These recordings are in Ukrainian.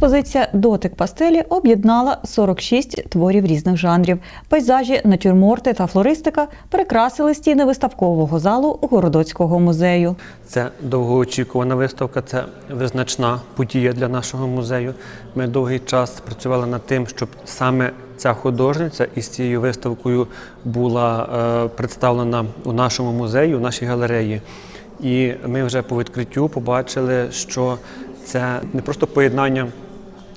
Експозиція Дотик пастелі об'єднала 46 творів різних жанрів. Пейзажі, натюрморти та флористика прикрасили стіни виставкового залу Городоцького музею. Це довгоочікувана виставка, це визначна подія для нашого музею. Ми довгий час працювали над тим, щоб саме ця художниця із цією виставкою була е, представлена у нашому музеї, у нашій галереї. І ми вже по відкриттю побачили, що це не просто поєднання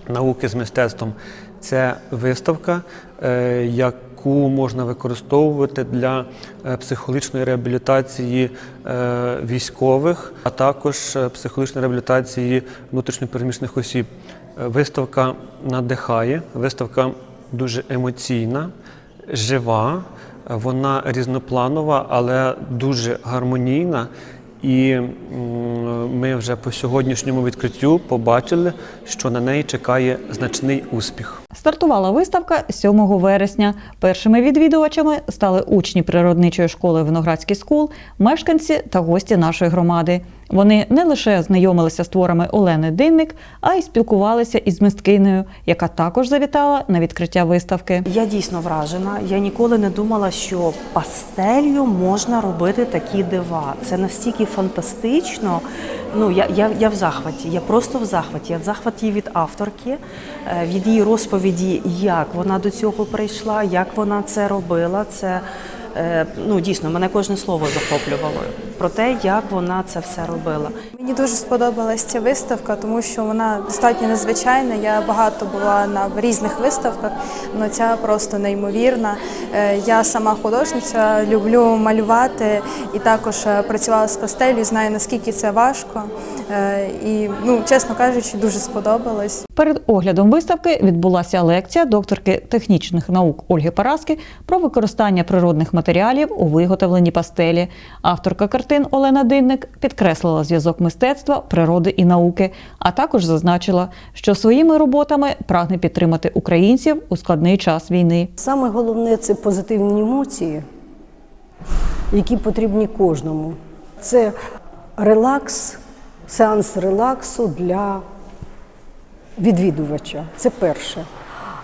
науки з мистецтвом, це виставка, е, яку можна використовувати для е, психологічної реабілітації е, військових, а також психологічної реабілітації внутрішньопереміщених осіб. Виставка надихає, виставка дуже емоційна, жива, вона різнопланова, але дуже гармонійна. І ми вже по сьогоднішньому відкриттю побачили, що на неї чекає значний успіх. Стартувала виставка 7 вересня. Першими відвідувачами стали учні природничої школи Виноградський скул, мешканці та гості нашої громади. Вони не лише знайомилися з творами Олени Динник, а й спілкувалися із мисткинею, яка також завітала на відкриття виставки. Я дійсно вражена. Я ніколи не думала, що пастелью можна робити такі дива. Це настільки фантастично. Ну я, я, я в захваті. Я просто в захваті. Я в захваті від авторки, е, від її розповіді, як вона до цього прийшла, як вона це робила. Це е, ну дійсно мене кожне слово захоплювало про те, як вона це все робила. Мені дуже сподобалась ця виставка, тому що вона достатньо незвичайна. Я багато була на різних виставках, але ця просто неймовірна. Е, Я сама художниця, люблю малювати і також е, працювала з пастелью, знаю наскільки це важко. Е, І, ну, чесно кажучи, дуже сподобалось. Перед оглядом виставки відбулася лекція докторки технічних наук Ольги Параски про використання природних матеріалів у виготовленні пастелі. Авторка картин Олена Динник підкреслила зв'язок мистецтва, природи і науки, а також зазначила, що своїми роботами прагне підтримати українців у складний час війни. Саме головне це позитивні емоції, які потрібні кожному. Це релакс, сеанс релаксу для відвідувача. Це перше.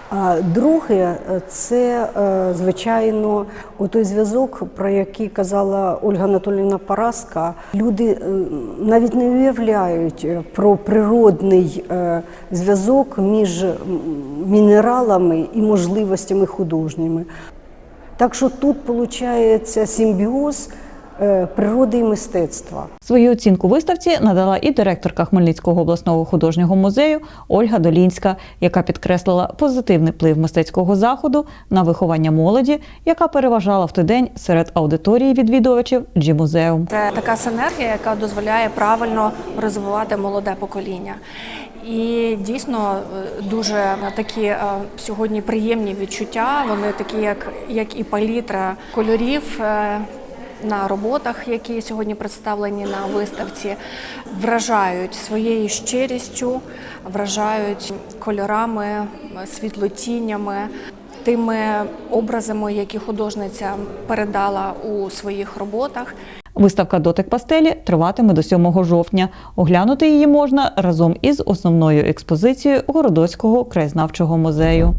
А друге, це, е, звичайно, той зв'язок, про який казала Ольга Анатоліївна Параска. Люди е, навіть не уявляють е, про природний е, зв'язок між мінералами і можливостями художніми. Так що тут виходить симбіоз е, природи і мистецтва. Свою оцінку виставці надала і директорка Хмельницького обласного художнього музею Ольга Долінська, яка підкреслила позитивний вплив мистецького заходу на виховання молоді, яка переважала в той день серед аудиторії відвідувачів Джі-музеум. Це така синергія, яка дозволяє правильно розвивати молоде покоління. І дійсно е, дуже такі е, сьогодні приємні відчуття. Вони такі, як, як і палітра кольорів. На роботах, які сьогодні представлені на виставці, вражають своєю щирістю, вражають кольорами, світлотіннями, тими образами, які художниця передала у своїх роботах. Виставка Дотик пастелі триватиме до 7 жовтня. Оглянути її можна разом із основною експозицією Городоцького краєзнавчого музею.